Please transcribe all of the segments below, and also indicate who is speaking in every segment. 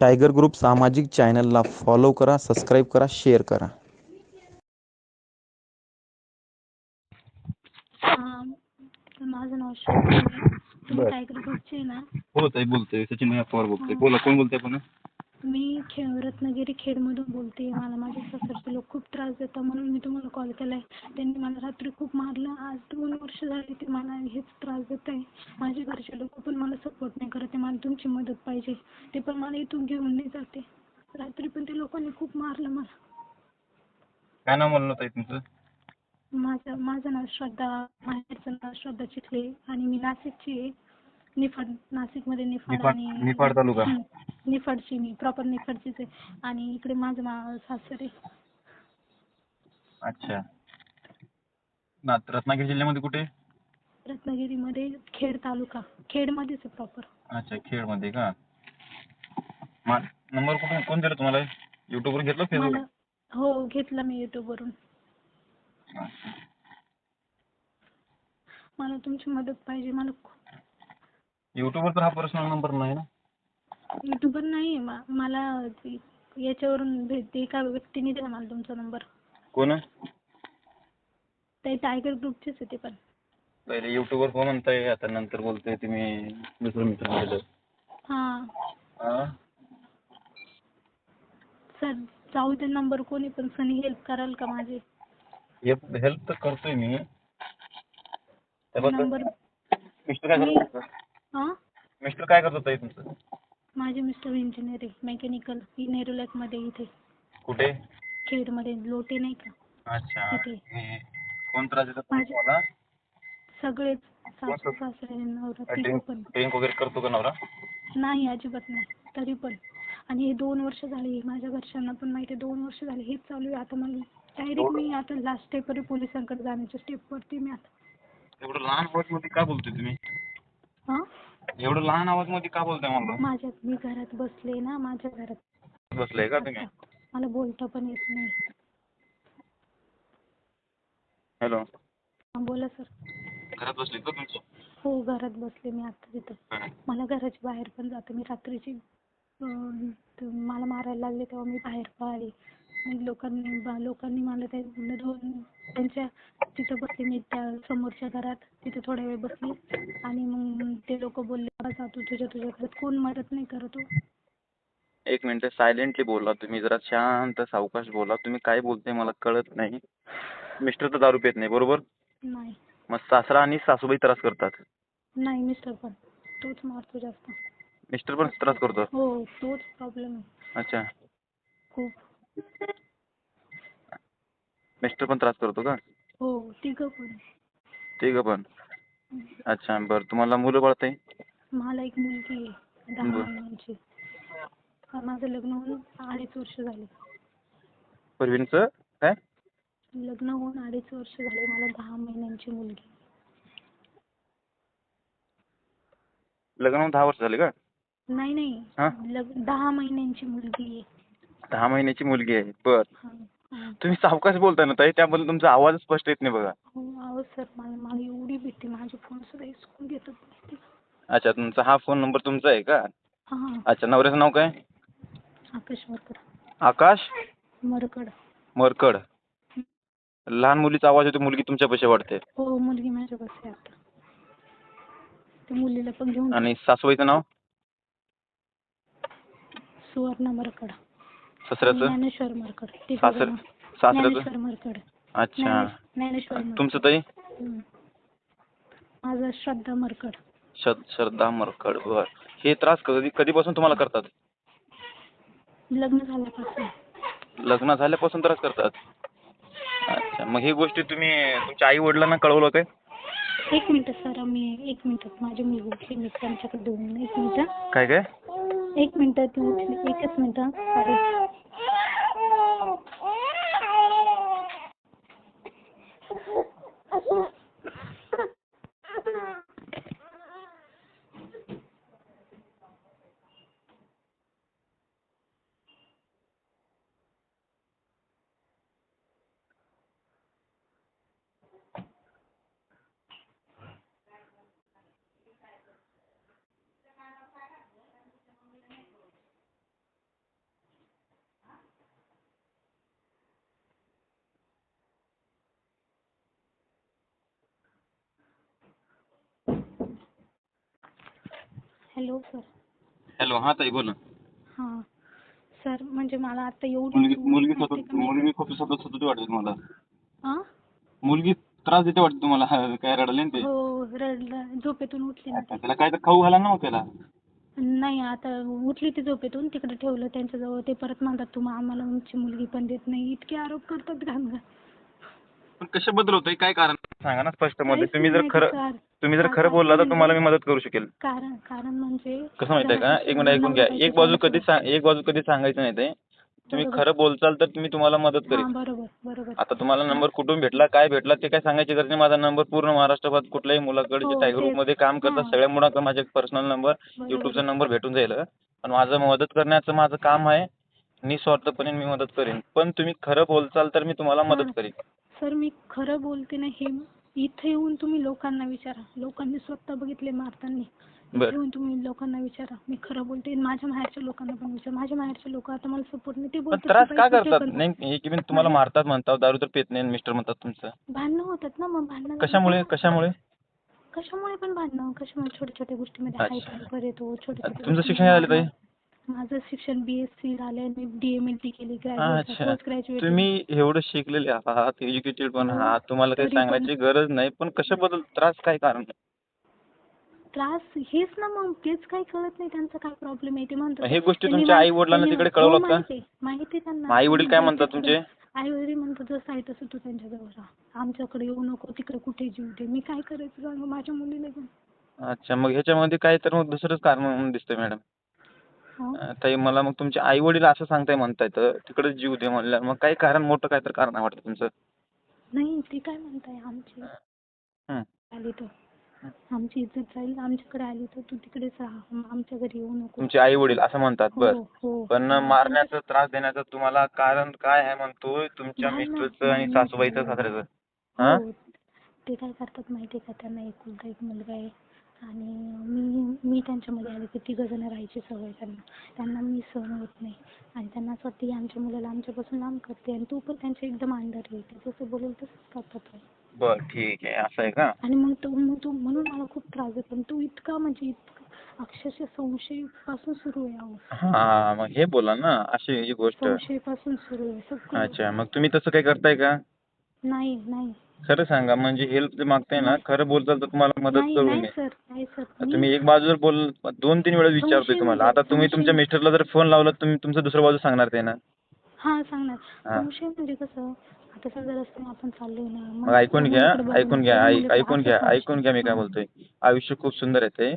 Speaker 1: Tiger group सामाजिक चॅनलला follow करा सबस्क्राईब करा शेअर करा
Speaker 2: हा, माझं नाव श्वेता आहे. तुम्ही
Speaker 3: बरं.
Speaker 2: टायगर ग्रुपचे आहे ना
Speaker 3: हो ताई बोलतोय सचिन भैया पवार बोलतोय बोला कोण बोलतोय
Speaker 2: मी खे रत्नागिरी खेडमधून बोलते. मला माझे सासरचे लोक खूप त्रास देतात. म्हणून मी तुम्हाला कॉल केला आहे त्यांनी मला रात्री खूप मारलं. आज दोन वर्ष झाली ते मला हेच त्रास देत आहे माझे घरचे लोक पण मला सपोर्ट नाही करत. आहे मला तुमची मदत पाहिजे. ते पण मला इथून घेऊन नाही जाते. रात्री पण ते लोकांनी खूप मारलं मला.
Speaker 3: काय नाव म्हणलं ताई तुमचं?
Speaker 2: माझं माझं नाव श्रद्धा. माहेरचं नाव श्रद्धा चिखले. आणि मी नाशिकची आहे. निफाड नाशिकमध्ये निफाड
Speaker 3: निफाड-
Speaker 2: आणि
Speaker 3: निफाड तालुका.
Speaker 2: निफाडची मी प्रॉपर निफाडचीच आहे. आणि इकडे माझं मा सासर आहे.
Speaker 3: अच्छा. ना रत्नागिरी जिल्ह्यामध्ये कुठे?
Speaker 2: रत्नागिरीमध्ये खेड तालुका. खेडमध्येच आहे प्रॉपर
Speaker 3: अच्छा खेडमध्ये का? मा नंबर कुठून कोण दिला तुम्हाला? युट्यूबवर घेतलं
Speaker 2: मला
Speaker 3: फेसबुक
Speaker 2: हो घेतला मी युट्यूबवरून मला तुमची मदत पाहिजे. मला
Speaker 3: युट्यूबवर तर हा पर्सनल नंबर नाही ना?
Speaker 2: युट्यूबवर नाही. आहे मा- मला ते- याच्यावरून एका व्यक्तीने दिला मला तुमचा नंबर
Speaker 3: कोण?
Speaker 2: ते टायगर ग्रुपचेच आहे ते पण.
Speaker 3: पहिले युट्यूबवर कोण म्हणताय आता नंतर बोलतोय तुम्ही दुसरं मित्र म्हणलं
Speaker 2: हां.
Speaker 3: हा?
Speaker 2: सर जाऊ दे नंबर कोणी पण. सनी हेल्प कराल का माझी?
Speaker 3: हेल्प हेल्प तर करतोय मी. त्याबद्दल
Speaker 2: नंबर
Speaker 3: मिस्टर काय
Speaker 2: मी-
Speaker 3: करतात
Speaker 2: हां?
Speaker 3: मिस्टर काय करतात ताई तुमचं?
Speaker 2: माझे मिस्टर इंजिनियर आहे मेकॅनिकल नेरुलॅकमध्ये इथे.
Speaker 3: कुठे?
Speaker 2: खेडमध्ये लोटे नाही का?
Speaker 3: अच्छा. हे कोण त्रास देतात
Speaker 2: माझे-
Speaker 3: तुम्हाला?
Speaker 2: सगळेच सासू सासरे नवरा तिघं
Speaker 3: ड्रिंक
Speaker 2: पण.
Speaker 3: ड्रिंक वगैरे करतो का नवरा?
Speaker 2: नाही अजिबात नाही. तरी पण. आणि हे दोन वर्ष झाली माझ्या घरच्यांना पण माहिती आहे दोन वर्ष झाली हेच चालू आहे आता मला. डायरेक्ट मी आता लास्ट स्टेपवर पोलिसांकडे जाण्याच्या स्टेपवरती मी आता.
Speaker 3: एवढं लहानमध्ये बोलतोय तुम्ही?
Speaker 2: हां?
Speaker 3: एवढं लहान आवाजमध्ये का बोलताय म्हणलं
Speaker 2: माझ्या मी घरात बसले ना माझ्या घरात.
Speaker 3: बसलंय का तुम्ही?
Speaker 2: मला बोलता पण येत नाही.
Speaker 3: हॅलो.
Speaker 2: हां बोला सर.
Speaker 3: घरात बसले का तुमचं?
Speaker 2: हो घरात बसले मी आता तिथं.
Speaker 3: हा.
Speaker 2: मला घराच्या बाहेर पण जाते. मी रात्रीची अं, त- मला मारायला लागले तेव्हा मी बाहेर पळाले. लोकांनी लोकांनी मला ते दोन त्यांच्या तिथं बसले मी त्या समोरच्या घरात तिथे थोडा वेळ बसली. आणि मग ते लोक बोलले "बा जा तू तुझ्या तुझ्या घरात कोण मदत नाही करत हो.
Speaker 3: एक मिनिट सायलेंटली बोला तुम्ही जरा शांत सावकाश बोला. तुम्ही काय बोलताय मला कळत नाही. मिस्टर तर दारू पित नाही बरोबर?
Speaker 2: नाही.
Speaker 3: मग सासरा आणि सासूबाई त्रास करतात.
Speaker 2: नाही मिस्टर पण. तोच मारतो जास्त.
Speaker 3: मिस्टर पण त्रास करतो?
Speaker 2: हो तोच प्रॉब्लेम आहे.
Speaker 3: अच्छा.
Speaker 2: खूप.
Speaker 3: मिस्टर पण त्रास करतो का?
Speaker 2: हो तिघं पण.
Speaker 3: ठीक पण? अच्छा बरं. तुम्हाला मुलं बाळत
Speaker 2: मला एक मुलगी आहे दहा
Speaker 3: बरं.
Speaker 2: महिन्यांची. माझं लग्न होऊन अडीच वर्ष झाले.
Speaker 3: परवीनचं? काय?
Speaker 2: लग्न होऊन अडीच वर्ष झाले मला दहा महिन्यांची मुलगी
Speaker 3: लग्न होऊन दहा वर्ष झाले का?
Speaker 2: नाही
Speaker 3: हा?
Speaker 2: नाही दहा महिन्यांची मुलगी आहे.
Speaker 3: दहा महिन्याची मुलगी आहे. बर. तुम्ही सावकाश बोलताय ना ताई त्याबद्दल तुमचा आवाज स्पष्ट येत नाही बघा.
Speaker 2: हो अहो सर मला मला एवढी भीती माझे फोन सुद्धा हिसकून घेतात माहिती का?
Speaker 3: अच्छा तुमचा हा फोन नंबर तुमचा आहे का?
Speaker 2: हा.
Speaker 3: अच्छा नवऱ्याचं नाव काय?
Speaker 2: आकाश मरकड
Speaker 3: आकाश?
Speaker 2: मरकड.
Speaker 3: मरकड. लहान मुलीचा आवाज येतो मुलगी तुमच्यापाशी वाटते
Speaker 2: हो मुलगी माझ्या बस आहे आता. त्या मुलीला पण घेऊन.
Speaker 3: आणि सासूबाईचं नाव?
Speaker 2: सुवर्णा मरकड.
Speaker 3: ससऱ्याचं?
Speaker 2: ज्ञानेश्वर मरकड.
Speaker 3: सासऱ्याचं?
Speaker 2: मरकड.
Speaker 3: अच्छा.
Speaker 2: ज्ञानेश- ज्ञानेश्वर मरकड.
Speaker 3: तुमचं ताई?
Speaker 2: हम्म. माझं श्रद्धा मरकड.
Speaker 3: श्र- श्रद्धा मरकड बर. हे त्रास कधी कधीपासून तुम्हाला करतात?
Speaker 2: लग्न झाल्यापासून.
Speaker 3: लग्न झाल्यापासून त्रास करतात? अच्छा. मग ही गोष्टी तुम्ही तुमच्या आई वडिलांना कळवलं काय?
Speaker 2: एक मिनिट सर. मी एक मिनिट. माझी मुलगी देऊन एक मिनिट.
Speaker 3: काय काय?
Speaker 2: एक मिनिट ती उठली एकच मिनिट. Hello sir.
Speaker 3: हॅलो हा ताई बोला.
Speaker 2: हां. सर म्हणजे मला आता एवढी
Speaker 3: मुलगी मुलगी सतत खूप सतत सतत वाटते तुम्हाला.
Speaker 2: हां
Speaker 3: मुलगी त्रास देते वाटते तुम्हाला हा, काय रडले ना ते.
Speaker 2: हो रडलं झोपेतून उठली ना ती.
Speaker 3: त्याला काय तर खाऊ घाला ना हो त्याला.
Speaker 2: नाही आता उठली ती झोपेतून तिकडे ठेवलं त्यांच्याजवळ ते परत म्हणतात तुम्हा आम्हाला आमची मुलगी पण देत नाही. इतके आरोप करतात घाण घाण
Speaker 3: पण कशाबद्दल होतंय? काय कारण? सांगा ना
Speaker 2: स्पष्टमध्ये
Speaker 3: तुम्ही जर खरं. तुम्ही जर खरं बोलला तर तुम्हाला मी मदत करू शकेल
Speaker 2: कारण कारण म्हणजे
Speaker 3: कसं माहितीये का एक मिनिट ऐकून घ्या एक बाजू कधी एक बाजू कधी सांगायचं नाही ते तुम्ही. खरं बोलचाल तर तुम्ही तुम्हाला मदत
Speaker 2: हां बरोबर
Speaker 3: आता तुम्हाला नंबर कुठून भेटला काय भेटला ते काय सांगायची गरज नाही माझा नंबर पूर्ण महाराष्ट्रात कुठल्याही मुलाकडे जे टायगर
Speaker 2: तेच.
Speaker 3: ग्रुपमध्ये काम करतात. सगळ्या मुलांकडे माझा पर्सनल नंबर. युट्यूबचा नंबर भेटून जाईल पण माझं मदत करण्याचं माझं काम आहे निस्वार्थपणे मी मदत करेन. पण तुम्ही खरं बोलचाल तर मी तुम्हाला मदत. करेन.
Speaker 2: सर मी खरं बोलते ना हे इथे येऊन तुम्ही लोकांना विचारा. लोकांनी स्वतः बघितले मारताना. इथे
Speaker 3: बरं.
Speaker 2: येऊन तुम्ही लोकांना विचारा. मी खरं बोलते. माझ्या माहेरच्या लोकांना पण विचारा. माझ्या माहेरचे लोक आता मला सपोर्ट नाही. ते
Speaker 3: पण
Speaker 2: बोलतात
Speaker 3: त्रास
Speaker 2: की
Speaker 3: का
Speaker 2: बाई कुठे
Speaker 3: करतात? नाही हे की मी तुम्हाला मारतात म्हणतात. दारू तर पेत नाही मिस्टर म्हणतात तुमचं.
Speaker 2: भांडणं होतात ना मग भांडणं
Speaker 3: कशामुळे? कशामुळे?
Speaker 2: कशामुळे पण भांडणं? कशामुळे? छोट्या छोट्या गोष्टीमध्ये
Speaker 3: अच्छा.
Speaker 2: हाय फाय येतो छोट्या छोट्या
Speaker 3: तुमचं शिक्षण झालं ताई?
Speaker 2: माझं शिक्षण बी एस सी झालंय मी डी एम एल टी केली
Speaker 3: अच्छा.
Speaker 2: पोस्ट ग्रॅज्युएट
Speaker 3: तुम्ही एवढं शिकलेले आहात एज्युकेटेड पण
Speaker 2: हो.
Speaker 3: आहात तुम्हाला काही
Speaker 2: तरी पण-
Speaker 3: सांगायची गरज नाही पण कशाबद्दल त्रास काय कारण आहे?
Speaker 2: त्रास हेच ना मग तेच काही कळत नाही त्यांचा काय प्रॉब्लेम आहे ते म्हणतात.
Speaker 3: हे गोष्टी
Speaker 2: त्यांनी
Speaker 3: तुमच्या
Speaker 2: मा-
Speaker 3: आई वडिलांना
Speaker 2: त्यांनी-
Speaker 3: तिकडे
Speaker 2: हो,
Speaker 3: कळवलं का?
Speaker 2: माहिती माहिती त्यांना.
Speaker 3: आई वडील काय म्हणतात तुमचे?
Speaker 2: आई वडील म्हणतात जसं आहे तसं तू त्यांच्याजवळ राहा. आमच्याकडे येऊ नको तिकडे कुठे जीव दे. मी काय करायचं? सांग माझ्या मुलीला घेऊन
Speaker 3: अच्छा मग ह्याच्यामध्ये काय तर मग दुसरंच कारण म्हणून दिसतंय मॅडम? ताई मला मग तुमचे आई वडील असं सांगताय म्हणतायत तिकडे जीव दे म्हणल्या मग काही कारण मोठं काय तर कारण आहे वाटतं तुमचं?
Speaker 2: नाही ते काय म्हणताय आमची.
Speaker 3: हं.
Speaker 2: आली तर. आमची इज्जत जाईल आमच्याकडे आली तर तू तिकडेच राहा आमच्या घरी येऊ नको.
Speaker 3: तुमचे आई वडील असं म्हणतात
Speaker 2: हो,
Speaker 3: बर.
Speaker 2: हो.
Speaker 3: पण मारण्याचं त्रास देण्याचं तुम्हाला कारण काय आहे म्हणतोय तुमच्या
Speaker 2: भांडण-
Speaker 3: मिस्टरचं आणि सासूबाईचं. सासऱ्याचं? हा?
Speaker 2: हो ते काय करतात माहिती आहे का त्यांना एकुलता एक मुलगा आहे. आणि मी मी त्यांच्यामध्ये आले की तिघं जण राहायची सवय त्यांना. त्यांना मी सहन होत नाही. आणि त्यांना असं वाटतं आमच्या मुलाला आमच्यापासून लांब करते आणि तू पण त्यांच्या एकदम अंडर आहे. ते जसं बोलेल तसंच करतात ते.
Speaker 3: बर ठीक आहे. असं आहे का?
Speaker 2: आणि मग तो मग तो म्हणून मला खूप त्रास देतो आणि तू इतका म्हणजे इतका अक्षरशः संशयपासून सुरू आहे अहो.
Speaker 3: हा मग हे बोला ना. अशी ही गोष्ट.
Speaker 2: संशयपासून सुरू आहे सगळं.
Speaker 3: अच्छा मग तुम्ही तसं काही करताय का?
Speaker 2: नाही नाही.
Speaker 3: खरं सांगा म्हणजे हेल्प जे मागताय ना खरं बोलताल तर तुम्हाला मदत
Speaker 2: नाही
Speaker 3: करू
Speaker 2: नाही
Speaker 3: नये
Speaker 2: सर नाही सर.
Speaker 3: तुम्ही एक बाजू जर बोल दोन तीन वेळा विचारतोय तुम्हाला. आता तुम्ही तुमच्या मिस्टरला जर फोन लावला तुम्ही तुमचं दुसरं बाजू सांगणार ते ना?
Speaker 2: हा सांगणार.
Speaker 3: हा.
Speaker 2: संशय म्हणजे कसं आता सगळं रस्त्याने आपण चाललोय ना
Speaker 3: मग ऐकून घ्या
Speaker 2: मुलीकडे बघून
Speaker 3: ऐकून घ्या ऐ- ऐकून घ्या. ऐकून घ्या मी काय. बोलतोय. आयुष्य खूप सुंदर आहे ते.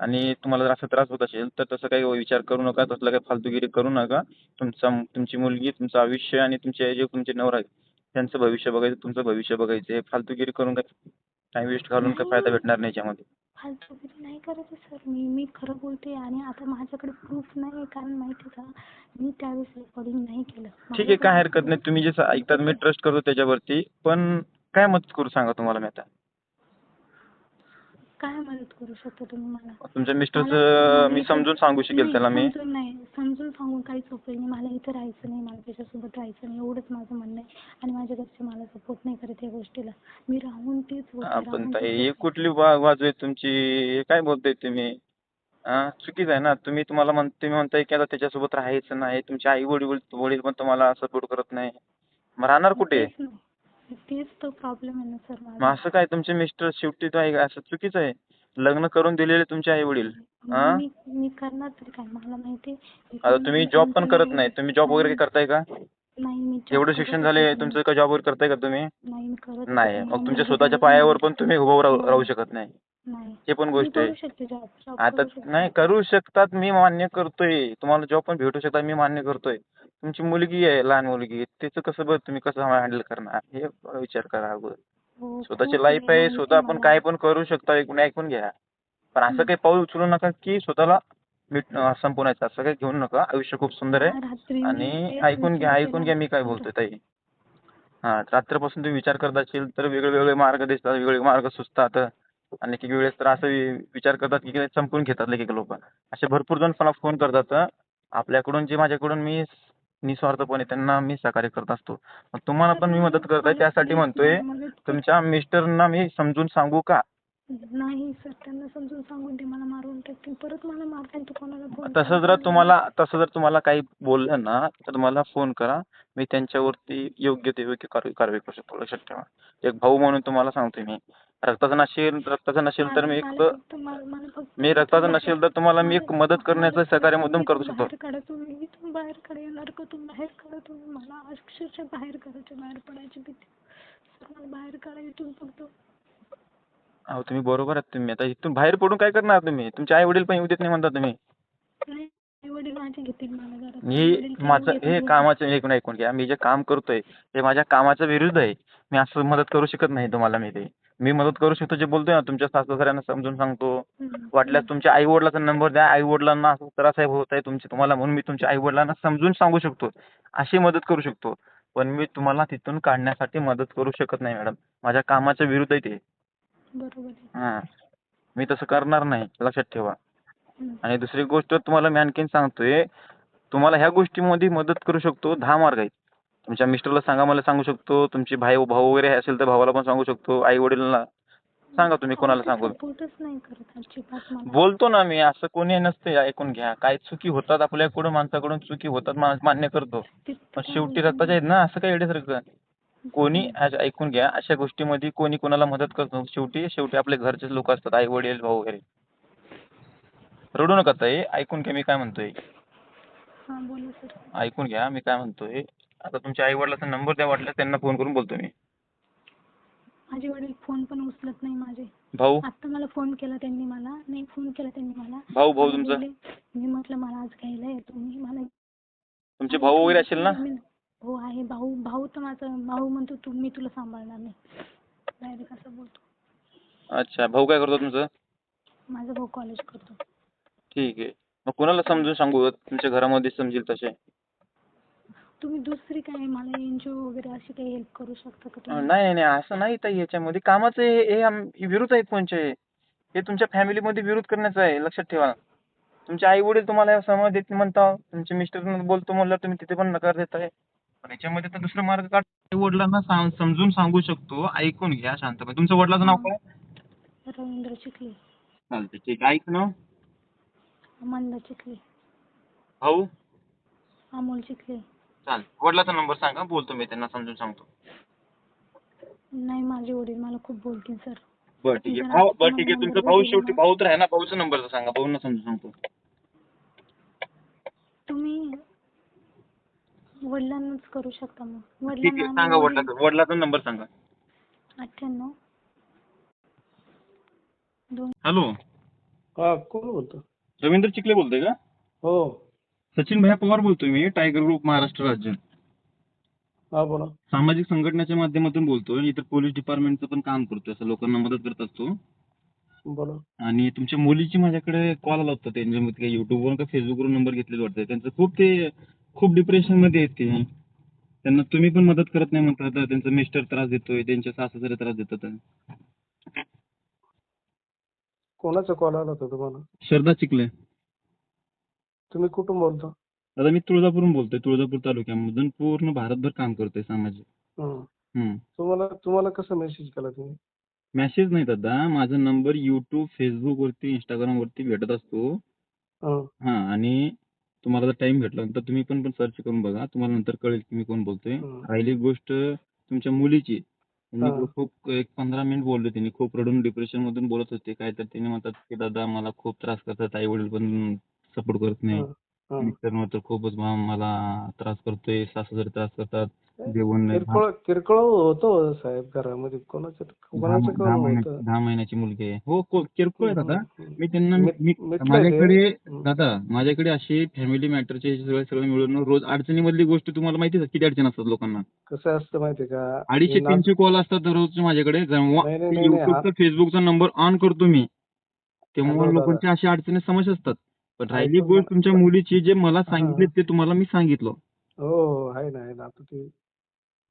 Speaker 3: आणि तुम्हाला जर असा त्रास होत असेल तर तसं काही विचार करू नका तसलं काही फालतूगिरी करू नका. तुमचा तुमची मुलगी तुमचं आयुष्य आणि तुमचे जे तुमचे नवरा आहेत त्यांचं भविष्य बघायचं तुमचं भविष्य बघायचं फालतूगिरी करून काय टाइम वेस्ट घालून काय फायदा भेटणार नाही याच्यामध्ये.
Speaker 2: फालतूगिरी नाही करत सर मी. मी खरं बोलते आणि आता माझ्याकडे प्रूफ नाही आहे कारण माहिती आहे का मी त्यावेळेस रेकॉर्डिंग नाही केलं.
Speaker 3: ठीक आहे काय हरकत नाही. तुम्ही जे सा- ऐकतात मी ट्रस्ट करतो त्याच्यावरती. पण काय मदत करू सांगा तुम्हाला मी आता?
Speaker 2: काय मदत करू शकता तुम्ही मला?
Speaker 3: तुमच्या मिस्टरचं मी समजून सांगू शकेल त्याला मी.
Speaker 2: समजून नाही समजून सांगून काहीच उपयोग नाही मला इथं राहायचं नाही मला त्याच्यासोबत राहायचं नाही एवढंच माझं म्हणणं आहे. आणि माझ्या घरचे मला सपोर्ट नाही करत या गोष्टीला. मी राहून तेच होते,
Speaker 3: आपण
Speaker 2: राहून
Speaker 3: ताई
Speaker 2: तेच
Speaker 3: ही कुठली बा- बाजू आहे तुमची? हे काय बोलताय तुम्ही? हा चुकीचं आहे ना? तुम्ही तुम्हाला म्हण तुम्ही म्हणताय की आता त्याच्यासोबत राहायचं नाही. तुमचे आई वडील वडील पण तुम्हाला सपोर्ट करत नाही. मग राहणार कुठे?
Speaker 2: तेच. तेच तो प्रॉब्लेम आहे ना सर
Speaker 3: मग
Speaker 2: माझा
Speaker 3: असं काय तुमचे मिस्टर शेवटी तो आहे का? असं चुकीचं आहे? लग्न करून दिलेले तुमचे आई वडील? हा?
Speaker 2: मी मी करणार तरी काय? मला माहिती आहे.
Speaker 3: आता तुम्ही जॉब पण करत
Speaker 2: नाही.
Speaker 3: तुम्ही जॉब वगैरे काही करताय का?
Speaker 2: नाही मी job
Speaker 3: एवढं शिक्षण झाले
Speaker 2: नाही.
Speaker 3: तुमचं का जॉब वगैरे करताय का तुम्ही?
Speaker 2: नाही मी करत
Speaker 3: नाही. मग तुमच्या स्वतःच्या पायावर पण तुम्ही उभं राहू राहू शकत नाही.
Speaker 2: नाही.
Speaker 3: हे पण
Speaker 2: मी
Speaker 3: गोष्ट आहे.
Speaker 2: करू शकते जॉब
Speaker 3: आता. नाही करू शकतात मी मान्य करतोय. तुम्हाला जॉब पण भेटू शकतात मी मान्य करतोय. तुमची मुलगी आहे लहान मुलगी त्याचं कसं बघ तुम्ही कसं हँडल करणार? हे विचार करा अगोदर.
Speaker 2: हो,
Speaker 3: स्वतःची लाईफ आहे स्वतः आपण. काय पण करू शकता ऐकून ऐकून घ्या. पण असं काही पाऊल उचलू नका की स्वतःला संपवण्याचं असं काही घेऊ नका. आयुष्य खूप सुंदर आहे. आणि ऐकून घ्या ऐकून घ्या मी काय. बोलतोय ताई. हा रात्रपासून तुम्ही विचार करत असेल तर वेगळे वेगळे मार्ग दिसतात वेगवेगळे मार्ग सुचतात. आणि एक वेळेस तर असं विचार करतात की संपून घेतात एक लोक. असे भरपूर जण मला फोन करतात. आपल्याकडून जे माझ्याकडून मी निस्वार्थपणे त्यांना मी सहकार्य करत असतो. तुम्हाला पण मी मदत करत आहे त्यासाठी म्हणतोय तुमच्या मिस्टरना मी समजून सांगू का?
Speaker 2: नाही सर त्यांना समजून सांगून ते मला मारून टाकतील परत मला मारतील तू कोणाला फोन
Speaker 3: तसं जर तुम्हाला तसं जर तुम्हाला काही बोललं ना तर मला फोन करा. मी त्यांच्यावरती योग्य ते योग्य कारवाई कारवाई करू शकतो. लक्षात ठेवा. एक भाऊ म्हणून तुम्हाला सांगतोय मी. रक्ताचा नसेल रक्ताचा नसेल तर मी एक मी रक्ताचा नसेल तर तुम्हाला मी एक मदत करण्याचं सहकार्य मधून करू शकतो.
Speaker 2: बाहेर काढा. तुम्ही इथून बाहेर काढा. येणार का तुम्ही बाहेर काढा. तुम्ही मला अक्षरशः बाहेर काढायचे बाहेर पडायची भीती. मला बाहेर काढा. इथून फक्त
Speaker 3: अहो तुम्ही बरोबर आहात तुम्ही. आता इथून बाहेर पडून काय करणार तुम्ही? तुमचे आई वडील पण येऊ देत नाही म्हणता तुम्ही.
Speaker 2: नाही आई वडील माझे घेतील मला घरात
Speaker 3: मी माझं हे. कामाचं एक मिनिट ऐकून घ्या. मी जे काम करतोय हे माझ्या कामाच्या विरुद्ध आहे. मी असं मदत करू शकत नाही तुम्हाला मी ते. मी मदत करू शकतो जे बोलतोय ना तुमच्या सासू सासऱ्यांना समजून सांगतो.
Speaker 2: हम्म.
Speaker 3: वाटल्यास तुमच्या आई वडिलाचा नंबर द्या. आई वडिलांना असं त्रास आहे होत आहे तुमचे तुम्हाला म्हणून मी तुमच्या आई वडिलांना समजून सांगू शकतो. अशी मदत करू शकतो. पण मी तुम्हाला तिथून काढण्यासाठी मदत करू शकत नाही मॅडम. माझ्या कामाच्या विरुद्ध आहे ते.
Speaker 2: बरोबर आहे.
Speaker 3: हां. मी तसं करणार नाही लक्षात ठेवा.
Speaker 2: हम्म.
Speaker 3: आणि दुसरी गोष्ट तुम्हाला मी आणखीन सांगतोय तुम्हाला ह्या गोष्टीमध्ये मदत करू शकतो दहा मार्ग आहेत. तुमच्या मिस्टरला सांगा मला सांगू शकतो. तुमचे भाई भाऊ वगैरे असेल तर भावाला पण सांगू शकतो. आई वडिलांना सांगा तुम्ही कोणाला सांगू?
Speaker 2: सपोर्टच नाही करत अजिबात मला.
Speaker 3: बोलतो ना मी असं कोणी नसते ऐकून घ्या. काय चुकी होतात आपल्याकडून माणसाकडून चुकी होतात मा- मान्य करतो. पण शेवटी रक्ताचे आहेत ना असं काय येण्यासारखं कोणी आज ऐकून घ्या अशा गोष्टीमध्ये कोणी कोणाला मदत करतो शेवटी शेवटी आपले घरचेच लोक असतात आई वडील भाऊ वगैरे. रडू नका ताई ऐकून घ्या मी काय म्हणतोय.
Speaker 2: हा बोला सर.
Speaker 3: ऐकून घ्या मी काय म्हणतोय. आता तुमच्या आई वडिलाचा नंबर द्या वाटल्यास त्यांना फोन करून बोलतो मी.
Speaker 2: माझे वडील फोन पण उचलत नाही माझे.
Speaker 3: भाऊ?
Speaker 2: आता मला फोन केला त्यांनी मला. नाही फोन केला त्यांनी मला.
Speaker 3: भाऊ भाऊ तुमचा?
Speaker 2: मी म्हटलं मला आज घ्यायला मी मला
Speaker 3: तुमचे भाऊ वगैरे असेल ना?
Speaker 2: हो आहे. भाऊ भाऊ तर माझा भाऊ म्हणतो तू मी तुला सांभाळणार नाही. डायरेक्ट असं बोलतो.
Speaker 3: अच्छा. भाऊ काय करतो तुमचं?
Speaker 2: माझा भाऊ कॉलेज करतो.
Speaker 3: ठीक आहे. मग कोणाला समजून सांगू? तुमच्या घरामध्ये समजेल तसे.
Speaker 2: तुम्ही दुसरी काय मला एनजीओ वगैरे अशी काही हेल्प करू शकता का तुम्ही?
Speaker 3: नाही नाही असं नाही ताई याच्यामध्ये. कामाचं हे हे आम- हे विरोध आहेत कोणचे? हे तुमच्या फॅमिलीमध्ये विरोध करण्याचं आहे लक्षात ठेवा. तुमचे आई वडील तुम्हाला समज देत म्हणता. तुमचे मिस्टर बोलतो म्हणलं तुम्ही तिथे पण नकार देताय. याच्यामध्ये तर दुसरा मार्ग काढ वडिलांना सांग- समजून सांगू शकतो. ऐकून घ्या शांतपणे. तुमच्या वडिलाचं नाव काय?
Speaker 2: रवींद्र चिखले.
Speaker 3: चालतंय ठीक ऐक ना.
Speaker 2: मंदा चिखले.
Speaker 3: भाऊ?
Speaker 2: अमोल चिखले.
Speaker 3: चालेल. वडिलाचा नंबर सांगा बोलतो मी त्यांना समजून सांगतो.
Speaker 2: नाही माझे वडील मला खूप बोलतील सर.
Speaker 3: बरं ठीक आहे. भाऊ बरं ठीक आहे. तुमचा भाऊ शेवटी. भाऊ तर आहे ना भाऊचा नंबर सांगा. भाऊंना समजून सांगतो.
Speaker 2: तुम्ही वडिलांनाच करू शकता मग.
Speaker 3: ठीक आहे
Speaker 2: वडिलांना
Speaker 3: सांगा वडिलाचा वडिलाचा नंबर सांगा.
Speaker 2: अठ्ठ्याण्णव. दोन.
Speaker 3: हॅलो.
Speaker 4: हा कोण बोलतो?
Speaker 3: रवींद्र चिखले बोलतोय का?
Speaker 4: हो.
Speaker 3: सचिन भैया पवार बोलतोय मी टायगर ग्रुप महाराष्ट्र राज्य.
Speaker 4: हा बोला.
Speaker 3: सामाजिक संघटनेच्या माध्यमातून बोलतोय इतर पोलीस डिपार्टमेंटचं पण काम करतोय असं लोकांना मदत करत असतो.
Speaker 4: बोला.
Speaker 3: आणि तुमच्या मुलीची माझ्याकडे कॉल आला होता काही युट्यूबवरून का फेसबुकवरून नंबर घेतलेला वाटतं त्यांचं खूप ते खूप डिप्रेशनमध्ये आहेत ते. त्यांना तुम्ही पण मदत करत नाही म्हणतात त्यांचा मिस्टर त्रास देतोय त्यांच्या सासू त्रास देतात.
Speaker 4: कोणाचा कॉल आला होता तुम्हाला?
Speaker 3: श्रद्धा चिखले.
Speaker 4: तुम्ही कुठून बोलता?
Speaker 3: दादा मी तुळजापूरहून बोलतोय तुळजापूर तालुक्यामधून. पूर्ण भारतभर काम करतोय सामाजिक
Speaker 4: हं.
Speaker 3: हम्म.
Speaker 4: तुम्हाला तुम्हाला कसा मेसेज केला तुम्ही?
Speaker 3: मेसेज नाही दादा माझा नंबर युट्यूब फेसबुक वरती इंस्टाग्राम वरती भेटत असतो.
Speaker 4: हं.
Speaker 3: हा आणि तुम्हाला जर टाइम भेटला तर तुम्ही पण पण सर्च करून बघा. तुम्हाला नंतर कळेल की मी कोण बोलतोय. राहिली गोष्ट तुमच्या मुलीची. त्यांनी
Speaker 4: हा.
Speaker 3: खूप एक पंधरा मिनिट बोलले त्यांनी खूप रडून डिप्रेशन मधून बोलत होते. काय तर त्यांनी म्हणतात की दादा मला खूप त्रास करतात. आई वडील पण सपोर्ट करत नाही. मिस्टर तर खूपच मा- मला त्रास करतोय. सासू त्रास करतात.
Speaker 4: किरकोळ किरकोळ होतो साहेब घरामध्ये. कोणाचं
Speaker 3: दहा
Speaker 4: कोणाचं
Speaker 3: महिन्याची
Speaker 4: होतं.
Speaker 3: दहा महिन्याची मुलगी आहे. हो किरकोळ आहे दादा. मी त्यांना. माझ्याकडे. दादा माझ्याकडे अशी फॅमिली मॅटरचे सगळे सगळं मिळून रोज अडचणीमधली गोष्ट तुम्हाला माहिती आहे किती अडचण असतात लोकांना?
Speaker 4: कसं असतं माहितीये का?
Speaker 3: अडीचशे तीनशे कॉल असतात दररोजचे माझ्याकडे. युट्यूबचा फेसबुकचा नंबर ऑन करतो मी. तेव्हा. लोकांच्या अशा अडचणी समस्या असतात. पण राहिली गोष्ट. तुमच्या मुलीची जे मला सांगितले ते तुम्हाला मी सांगितलं.
Speaker 4: हो हो आहे ना आहे ना. आता ते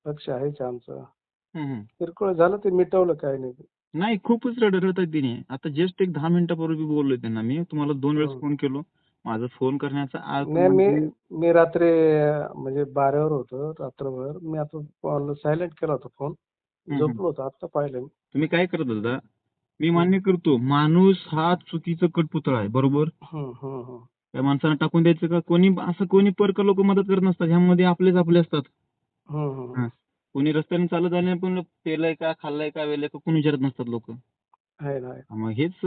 Speaker 4: लक्ष आहेच आमचं
Speaker 3: हम्म.
Speaker 4: किरकोळ झालं ते मिटवलं काय नाही
Speaker 3: नाही खूपच रड रडत आहे तिने आता जस्ट एक दहा मिनिटापूर्वी बोललोय त्यांना मी तुम्हाला दोन वेळेस
Speaker 4: हं.
Speaker 3: फोन केलो माझा फोन करण्याचा.
Speaker 4: नाही मी
Speaker 3: म्हणजे-
Speaker 4: मी रात्री अं, म्हणजे बारावर होतो रात्रभर मी आता सायलेंट केला होता फोन
Speaker 3: हम्म.
Speaker 4: झोपलो होतो आता पाहिलं मी.
Speaker 3: तुम्ही काय करत दादा मी मान्य करतो माणूस हा चुकीचा कटपुतळा आहे बरोबर
Speaker 4: हम्म, हम्म, हम्म.
Speaker 3: त्या माणसाला टाकून द्यायचं का कोणी असं कोणी परक लोक मदत करत नसतात ह्यामध्ये आपलेच आपले असतात. कोणी रस्त्याने चालत आले पण पेलंय का खाल्लंय का वेलय का कोणी विचारत नसतात लोक. मग हेच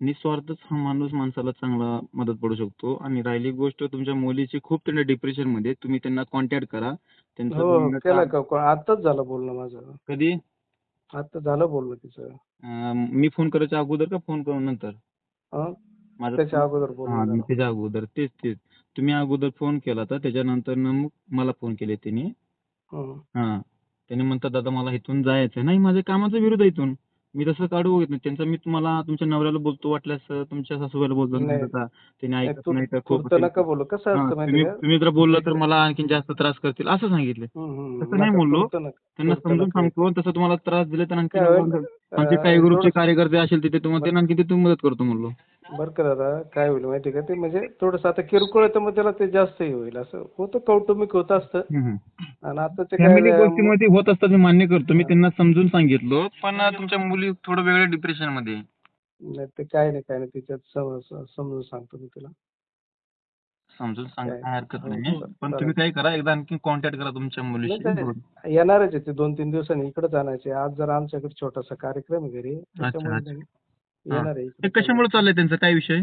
Speaker 3: निस्वार्थच हा माणूस माणसाला चांगला मदत पडू शकतो. आणि राहिली गोष्ट तुमच्या मुलीची खूप त्यांना डिप्रेशनमध्ये तुम्ही त्यांना कॉन्टॅक्ट करा. त्यांचं
Speaker 4: हो आताच झालं बोलणं माझं.
Speaker 3: कधी?
Speaker 4: आता झालं बोलणं तिचं.
Speaker 3: मी फोन करायच्या अगोदर का फोन करून नंतर?
Speaker 4: हं?
Speaker 3: माझा
Speaker 4: त्याच्या अगोदर
Speaker 3: हा
Speaker 4: बोलणं
Speaker 3: मी
Speaker 4: झालं.
Speaker 3: त्याच्या अगोदर. तेच तेच. तुम्ही अगोदर फोन केला होता त्याच्यानंतर मग मला फोन केले त्यांनी
Speaker 4: हं.
Speaker 3: हा त्याने म्हणतात दादा मला इथून जायचं नाही माझ्या कामाचा विरोध आहे इथून मी तसं काढू घेत नाही त्यांचा मी तुम्हाला तुमच्या नवऱ्याला बोलतो वाटल्यास तुमच्या सासूबाईला बोलतो
Speaker 4: नाही.
Speaker 3: दादा त्याने
Speaker 4: नाही,
Speaker 3: ऐकत
Speaker 4: तू-
Speaker 3: नाही तर
Speaker 4: तू
Speaker 3: खूप
Speaker 4: तर नका बोलू कसं
Speaker 3: हा,
Speaker 4: असतं माहिती
Speaker 3: तुम्ही
Speaker 4: का
Speaker 3: तुम्ही जर बोललं तर मला आणखीन जास्त त्रास करतील असं सांगितले
Speaker 4: हम्म, हम्म.
Speaker 3: तसं नाही
Speaker 4: नका,
Speaker 3: बोललो.
Speaker 4: तू नका.
Speaker 3: त्यांना
Speaker 4: तू
Speaker 3: समजून
Speaker 4: नका.
Speaker 3: सांगतो तसं तुम्हाला त्रास दिले तर आणखी
Speaker 4: काय होईल?
Speaker 3: आमचे काही
Speaker 4: अं,
Speaker 3: ग्रुपचे कार्यकर्ते असेल तिथे तुम्हाला त्यांना आणखी तिथून मदत करतो म्हणलो
Speaker 4: बरं का दादा काय होईल माहिती का? ते म्हणजे थोडस आता किरकोळ आहे तर मग त्याला ते जास्तही होईल. असं होतं कौटुंबिक होत असतं. आणि आता ते
Speaker 3: फॅमिली
Speaker 4: काय
Speaker 3: गोष्टीमध्ये होत असतात मी मान्य करतो. मी त्यांना समजून सांगितलं पण तुमच्या मुली थोडं वेगळ्या डिप्रेशनमध्ये आहे.
Speaker 4: नाही ते काय नाही काय नाही. तिच्यात सम- समजून सांगतो मी तुला.
Speaker 3: समजून सांगा
Speaker 4: काय?
Speaker 3: हरकत
Speaker 4: हो,
Speaker 3: नाही. पण. तुम्ही काय करा एकदा आणखी कॉन्टॅक्ट करा तुमच्या मुलीशी.
Speaker 4: नाही,
Speaker 3: बोलून.
Speaker 4: येणारच आहे ते दोन तीन दिवसांनी. इकडे जाण्याचे आज जरा आमच्याकडे छोटासा कार्यक्रम आहे घरी त्याच्यामुळे
Speaker 3: अच्छा.
Speaker 4: नाही.
Speaker 3: हा.
Speaker 4: येणार आहे
Speaker 3: ते. कशामुळे चाललंय त्यांचा? काय विषय?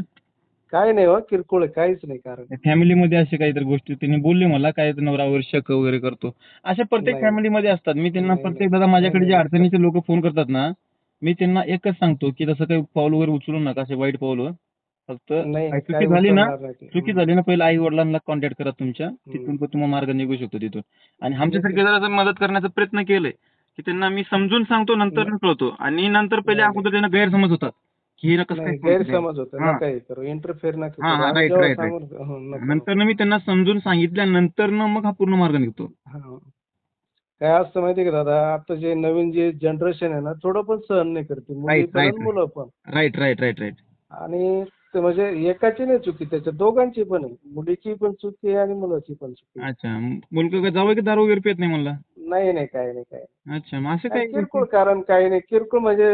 Speaker 4: काय नाही हो किरकोळ आहे, काहीच नाही कारण.
Speaker 3: फॅमिलीमध्ये असे काहीतरी गोष्टी त्यांनी बोलले मला काय नवरावर शक वगैरे करतो. अशा प्रत्येक
Speaker 4: नाही.
Speaker 3: फॅमिलीमध्ये असतात. मी त्यांना
Speaker 4: नाही,
Speaker 3: प्रत्येक. दादा माझ्याकडे जे
Speaker 4: नाही,
Speaker 3: अडचणीचे लोक फोन करतात ना मी त्यांना एकच सांगतो की तसं काही पाऊल वगैरे उचलू नका असे वाईट पाऊल फक्त
Speaker 4: नाही
Speaker 3: काही चुकी झाली ना
Speaker 4: उचलणार नाही. ते.
Speaker 3: चुकी झाली ना पहिले आई वडिलांना कॉन्टॅक्ट करा तुमच्या. तिथून पण तुम्हाला मार्ग निघू शकतो तिथून. आणि आमच्यासारखे जर मदत करण्याचा प्रयत्न केलाय की त्यांना मी समजून सांगतो नंतर कळतो. आणि नंतर पहिले
Speaker 4: नाही.
Speaker 3: अगोदर त्यांना गैरसमज होतात. काय
Speaker 4: गैरसमज होतो
Speaker 3: हा.
Speaker 4: नका हे करू इंटरफेअर नका
Speaker 3: हा,
Speaker 4: करू.
Speaker 3: हा,
Speaker 4: आम्ही
Speaker 3: right,
Speaker 4: जेव्हा
Speaker 3: right,
Speaker 4: सांगून- हो, नका.
Speaker 3: नंतर मी त्यांना समजून सांगितल्यानंतर ना मग हा पूर्ण मार्ग निघतो
Speaker 4: हा. काय असतं माहितीये का दादा आता जे नवीन जे जनरेशन आहे ना थोडं पण सहन नाही करते मुली
Speaker 3: Right,
Speaker 4: पण
Speaker 3: right,
Speaker 4: आणि मुलं पण
Speaker 3: राईट राईट राईट राईट
Speaker 4: आणि ते म्हणजे एकाची नाही चुकी त्याच्या दोघांची पण आहे मुलीची पण चुकी आहे आणि मुलाची पण चुकी आहे.
Speaker 3: अच्छा मुलगा का जावं की दारू वगैरे पित नाही म्हणला
Speaker 4: नाही नाही काय नाही काय नाही.
Speaker 3: अच्छा मग असं
Speaker 4: काय किरकोळ कारण काही नाही. किरकोळ म्हणजे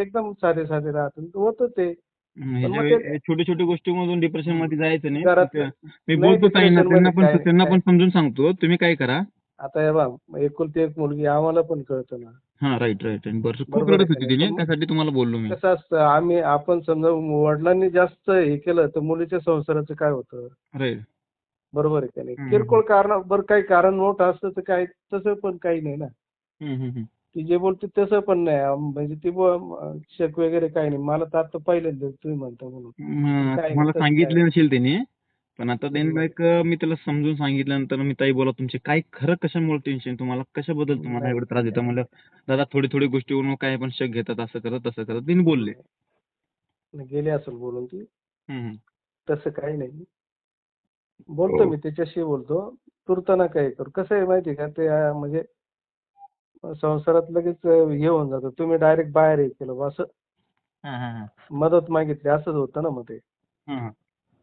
Speaker 4: एकदम साधे साधे राहतात. होतं ते.
Speaker 3: म्हणजे छोटी छोटी गोष्टीमधून डिप्रेशनमध्ये जायचं नाही.
Speaker 4: घरात-.
Speaker 3: मी
Speaker 4: नाही,
Speaker 3: बोलतो ताईंना त्यांना पण
Speaker 4: काय-
Speaker 3: त्यांना पण समजून सांगतो. तुम्ही काय करा?
Speaker 4: आता हे बघ एकुलती एक मुलगी आम्हाला पण कळतं ना.
Speaker 3: हा राईट राईट बरं खूप
Speaker 4: बरोबर आहे
Speaker 3: रडत
Speaker 4: का
Speaker 3: होती
Speaker 4: नाही?
Speaker 3: तिने.
Speaker 4: पण-
Speaker 3: त्यासाठी तुम्हाला बोललो मी.
Speaker 4: कसं असतं आम्ही आपण समजा वडिलांनी जास्त हे केलं तर मुलीच्या संसाराचं काय होतं?
Speaker 3: राईट
Speaker 4: बरोबर आहे का नाही. किरकोळ कारण बरं काही कारण मोठं असतं तर काय तसं पण काही नाही ना. ती जे बोलते तसं पण नाही. म्हणजे ती शक वगैरे काही नाही. मला तर आता पहिल्यांदा तुम्ही म्हणता म्हणून.
Speaker 3: मला सांगितले? नसेल त्याने पण आता. एक मी त्याला समजून सांगितल्यानंतर मी ताई बोला तुमचे काय खरं कशामुळे टेन्शन तुम्हाला कशाबद्दल तुम्हाला. एवढा त्रास देता म्हणलं दादा थोडी थोडी गोष्टीवरून काय पण शक घेतात असं करत तसं करत त्यांनी बोलले.
Speaker 4: गेली असेल बोलून ती. तसं काही नाही. बोलतो
Speaker 3: हो.
Speaker 4: मी त्याच्याशी बोलतो तूर्त ना काही करू कसं आहे माहिती का ते अं, म्हणजे संसारात लगेच अं, हे होऊन जातं तुम्ही डायरेक्ट बाहेर हे केलं बुवा असं. मदत मागितली असंच होतं ना मग ते.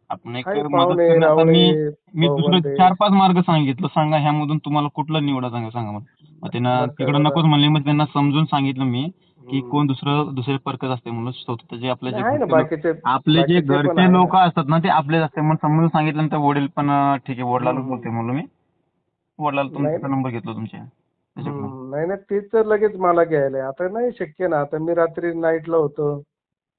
Speaker 3: आपण एक मदत
Speaker 4: पाहुणे
Speaker 3: मी
Speaker 4: रावळे.
Speaker 3: चार पाच मार्ग सांगितलं सांगा ह्यामधून तुम्हाला कुठला निवडा सांगा सांगा मला मग त्यानं
Speaker 4: बरं का,
Speaker 3: तिकडं
Speaker 4: बरं.
Speaker 3: नकोच म्हणले मग त्यांना समजून सांगितलं मी की. कोण दुसरं दुसरे परकच असते म्हणून स्वतः जे आपले जे
Speaker 4: ना बाकीचे
Speaker 3: आपले जे
Speaker 4: बाकीचे पण
Speaker 3: घरचे
Speaker 4: आहे
Speaker 3: लोक. असतात ना ते आपलेच असते म्हणून समजून सांगितल्यानंतर वडील पण अं, ठीक आहे वडिलाला
Speaker 4: हम्म.
Speaker 3: बोलते म्हणलं मी वडिलाला
Speaker 4: नाही.
Speaker 3: तुमचा नंबर घेतला तुमच्या त्याच्याकडून.
Speaker 4: हम्म, नाही ना ते तर लगेच मला घ्यायला आहे. आता नाही शक्य ना आता मी रात्री नाईटला होतो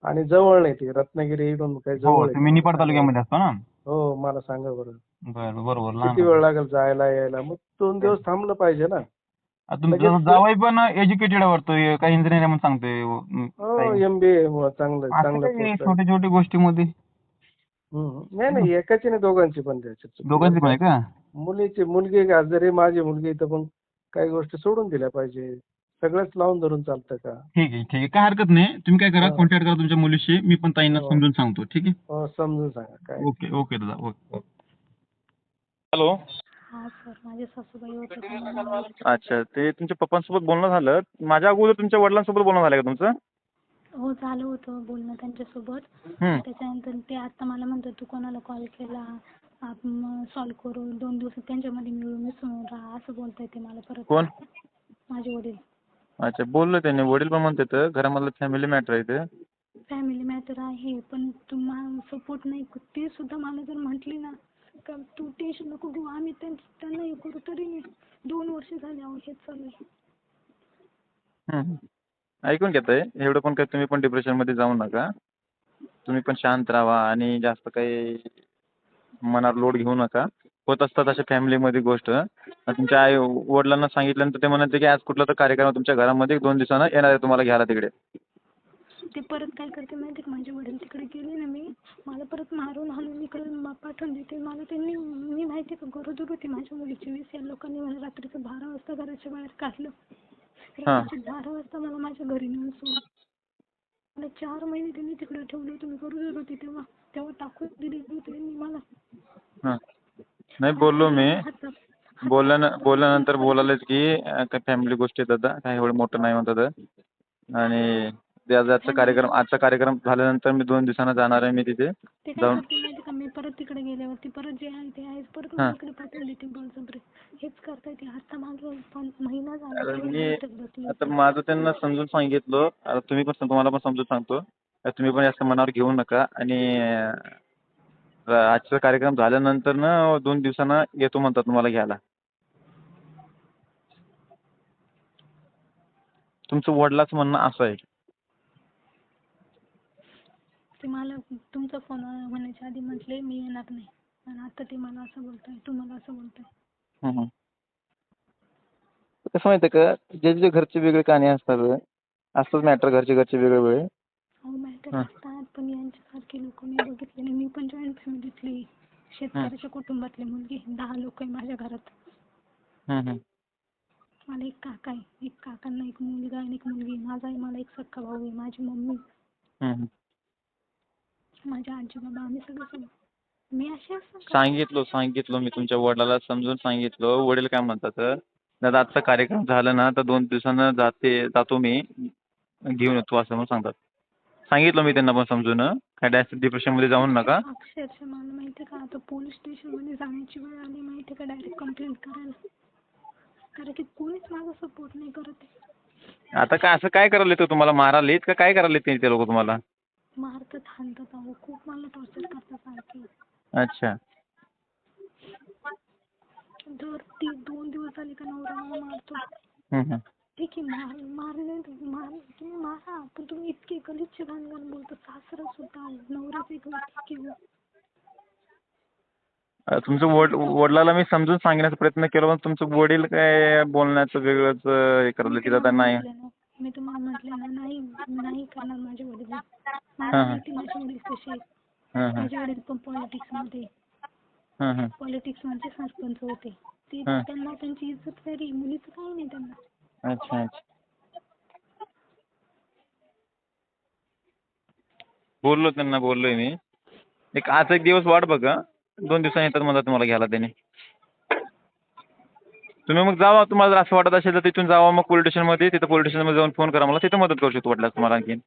Speaker 4: आणि जवळ नाही ते रत्नागिरी इकडून काही
Speaker 3: हो
Speaker 4: जवळ.
Speaker 3: तुम्ही निपाड तालुक्यामध्ये असतो ना
Speaker 4: हो मला सांगा बरं
Speaker 3: बरं बरोबर
Speaker 4: किती वेळ लागेल जायला यायला मग दोन दिवस थांबलं पाहिजे ना
Speaker 3: तुमचं जावई पण एज्युकेटेड वाटतोय काही इंजिनियर म्हणून सांगतोय
Speaker 4: हो
Speaker 3: काही.
Speaker 4: एमबीए चांगलं चांगलं.
Speaker 3: छोट्या छोट्या गोष्टीमध्ये.
Speaker 4: नाही नाही एकाची नाही दोघांची पण
Speaker 3: दोघांची पण आहे का?
Speaker 4: मुलीची मुलगी का जरी माझी मुलगी तर पण काही गोष्टी सोडून दिल्या पाहिजे. सगळंच लावून धरून चालतं का?
Speaker 3: ठीक आहे ठीक आहे. काय हरकत नाही. तुम्ही काय करा
Speaker 4: हा.
Speaker 3: कॉन्टॅक्ट करा तुमच्या मुलीशी. मी पण ताईंना
Speaker 4: हो.
Speaker 3: समजून सांगतो ठीक आहे?
Speaker 4: हो समजून सांगा. काय?
Speaker 3: ओके ओके दादा ओके. हॅलो.
Speaker 2: हा सर माझे सासूबाई होते त्यांना
Speaker 3: अच्छा ते तुमच्या पप्पांसोबत बोलणं झालं. माझ्या अगोदर तुमच्या वडिलांसोबत बोलणं झालं का तुमचं?
Speaker 2: हो झालं होतं बोलणं त्यांच्यासोबत.
Speaker 3: हम्म.
Speaker 2: त्याच्यानंतर ते आता मला म्हणतात तू कोणाला कॉल? केला आपण सॉल्व्ह करू. दोन दिवसात त्यांच्यामध्ये मिळून मिसळून राहा. असं बोलताय ते मला परत.
Speaker 3: कोण?
Speaker 2: माझे वडील.
Speaker 3: अच्छा बोललो त्यांनी. वडील पण म्हणतात घरामधलं फॅमिली मॅटर आहे ते
Speaker 2: फॅमिली मॅटर आहे पण तुम्हाला सपोर्ट नाही. ते सुद्धा मला जर म्हटली ना तू टेन्शन नको घेऊ. आम्ही त्यांना हे करू. तरी नाही दोन वर्ष झाले अहो हेच चालू आहे.
Speaker 3: ऐकून घेतोय. एवढं पण काही तुम्ही पण डिप्रेशनमध्ये जाऊ नका. तुम्ही पण शांत राहा आणि जास्त काही मनावर लोड घेऊ नका. होत असतात अशा फॅमिलीमध्ये गोष्ट. तुमच्या आई वडिलांना सांगितल्यानंतर ते म्हणायचे की आज कुठला तर कार्यक्रम तुमच्या घरामध्ये. दोन दिवसानं येणार आहे तुम्हाला घ्यायला तिकडे.
Speaker 2: ते परत काय करते माहिती का? माझे वडील तिकडे गेले ना मी मला परत मारून हाणून इकडे पाठवून देते. मला त्यांनी मी माहिती का गरोदर होती माझ्या मुलीची वीस या लोकांनी मला रात्रीचं बारा वाजता घराच्या बाहेर काढलं. रात्रीचे बारा वाजता मला माझ्या घरी नेऊन सोडलं. मला चार महिने त्यांनी तिकडे ठेवलं होतं. मी गरोदर होती तेव्हा. तेव्हा टाकून दिली होती त्यांनी मला.
Speaker 3: नाही बोललो मी.
Speaker 2: हातात
Speaker 3: बोलल्यानं बोलल्यानंतर बोलायलाच की काय फॅमिली गोष्टी आहेत आता काय एवढं मोठं नाही म्हणतात. आणि ते आज आजचा कार्यक्रम आजचा कार्यक्रम झाल्यानंतर मी दोन दिवसानं जाणार आहे मी तिथे.
Speaker 2: ते काय
Speaker 3: जाऊन
Speaker 2: करते माहिती का? मी परत तिकडे गेल्यावरती परत जे आहे ते परत
Speaker 3: हां.
Speaker 2: देते बळजबरी हेच करताय ते. आता मागे पण महिना झाला
Speaker 3: अरे
Speaker 2: तेवढं
Speaker 3: मी
Speaker 2: बसली
Speaker 3: आता. माझं त्यांना समजून सांगितलं. आता तुम्ही पण तुम्हाला पण समजून सांगतो. आता तुम्ही पण जास्त मनावर घेऊ नका. आणि अं, आजचा कार्यक्रम झाल्यानंतर ना दोन दिवसानं येतो म्हणतात तुम्हाला घ्यायला. तुमचं वडिलाचं म्हणणं असं आहे.
Speaker 2: ते मला तुमचा फोन होण्याच्या आधी म्हटले मी येणार नाही आणि आता ते मला असं बोलताय तू मला असं बोलताय.
Speaker 3: कसं माहिती आहे का जे जे घरचे वेगळे कहाणी असतात असतंच मॅटर घरचे घरचे वेगळे वेगळे
Speaker 2: अहो मॅटर
Speaker 3: हां.
Speaker 2: असतात पण यांच्यासारखे लोक मी बघितले नाही मी पण जॉईंट फॅमिलीतली शेतकऱ्याच्या कुटुंबातली मुलगी दहा लोक आहे माझ्या घरात. मला एक काका आहे एक काकांना एक मुलगा आणि एक मुलगी. माझा आहे मला एक सक्का भाऊ आहे माझी मम्मी. माझे आजी बाबा आम्ही सगळे सगळे मी असे असं का-
Speaker 3: सांगितलं सांगितलं मी तुमच्या वडिलाला समजून सांगितलं. वडील काय म्हणतात दादा आजचा कार्यक्रम झाला ना तर दोन दिवसानं जाते जातो मी घेऊन येतो असं म्हणून सांगतात. सांगितलं मी त्यांना पण समजून. काय डायरेक्ट डिप्रेशनमध्ये जाऊ नका.
Speaker 2: अक्षरशः मला माहिती का आता पोलीस स्टेशनमध्ये जाण्याची वेळ आली माहिती का डायरेक्ट कंप्लेंट करायला. कारण की कोणीच माझा सपोर्ट नाही करत. आहे
Speaker 3: आता काय असं काय करायला येतं तुम्हाला? मारायला का? काय करायला येते ते लोक तुम्हाला?
Speaker 2: मारतात हाणतात अहो. खूप मला टॉर्चर करतात सारखे.
Speaker 3: अच्छा.
Speaker 2: दर ती दोन दिवस झाले का नवरा मला मारतो.
Speaker 3: हम्म, हम्म.
Speaker 2: ठीक आहे मार मारले मार तुम्ही मारा पण तुम्ही इतके गलिच्छ घाण घाण बोलता सासरा सुद्धा नवऱ्याच एक ठीक आहे
Speaker 3: अं, तुमचं वड वडिलाला मी समजून सांगण्याचा प्रयत्न केला पण तुमचं वडील काय बोलण्याचं वेगळंच अं, हे करायला की दादा नाही.
Speaker 2: मी तुम्हाला म्हटलं ना नाही नाही करणार माझे वडील मला. माहिती माझे वडील कसे आहेत. माझे वडील पण पॉलिटिक्समध्ये
Speaker 3: हां हां.
Speaker 2: पॉलिटिक्समध्ये सरपंच होते. ते
Speaker 3: हां.
Speaker 2: त्यांना त्यांची इज्जत वेगळी मुलीचं काही नाही त्यांना.
Speaker 3: अच्छा अच्छा. बोललो त्यांना बोललोय मी. एक आज एक दिवस वाट बघा. दोन दिवसांनी येतात मला तुम्हाला घ्यायला त्याने. तुम्ही मग जावा तुम्हाला जर असं वाटत असेल तर तिथून जावा मग पोलीस स्टेशनमध्ये तिथं पोलीस स्टेशनमध्ये जाऊन फोन करा मला. तिथं मदत करू शकतो वाटल्यास तुम्हाला आणखीन.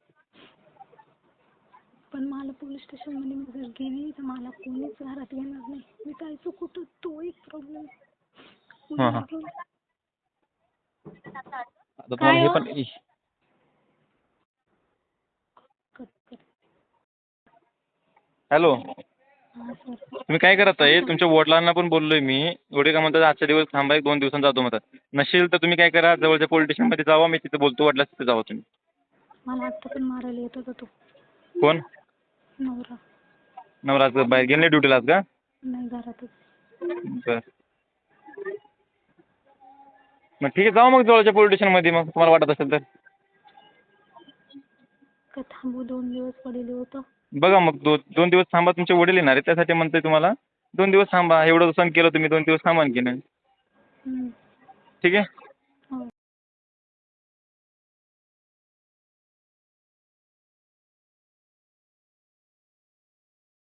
Speaker 2: पण मला पोलीस स्टेशनमध्ये मी जर गेली तर मला कोणीच घरात घेणार नाही. मी जायचो कुठं तो एक प्रॉब्लेम
Speaker 3: हां, हां. आता तुम्हाला हे पण हॅलो. तुम्ही काय करत आहे? तुमच्या वडिलांना पण बोललोय मी. वडील काय म्हणतात आजच्या दिवस थांबा एक दोन दिवसांनी जातो म्हणतात. नसेल तर तुम्ही काय करा जवळच्या पोलीस स्टेशनमध्ये जावा मी तिथे बोलतो वाटल्यास तिथे जावा तुम्ही.
Speaker 2: मला आत्ता पण मारायला येत होता तो.
Speaker 3: कोण?
Speaker 2: नवरा.
Speaker 3: नवराज बाहेर गेले ड्युटीला आज का
Speaker 2: नाही घरातच.
Speaker 3: बरं. मग ठीक आहे जाऊ मग जवळच्या पोलीस स्टेशनमध्ये मग तुम्हाला वाटत असेल तर.
Speaker 2: का थांबू दोन दिवस पडेल होतं.
Speaker 3: बघा मग दो दोन दिवस थांबा तुमचे वडील येणार आहे त्यासाठी म्हणतोय तुम्हाला. दोन दिवस थांबा एवढं सण केलं तुम्ही दोन दिवस थांबा आणखीन. ठीक आहे?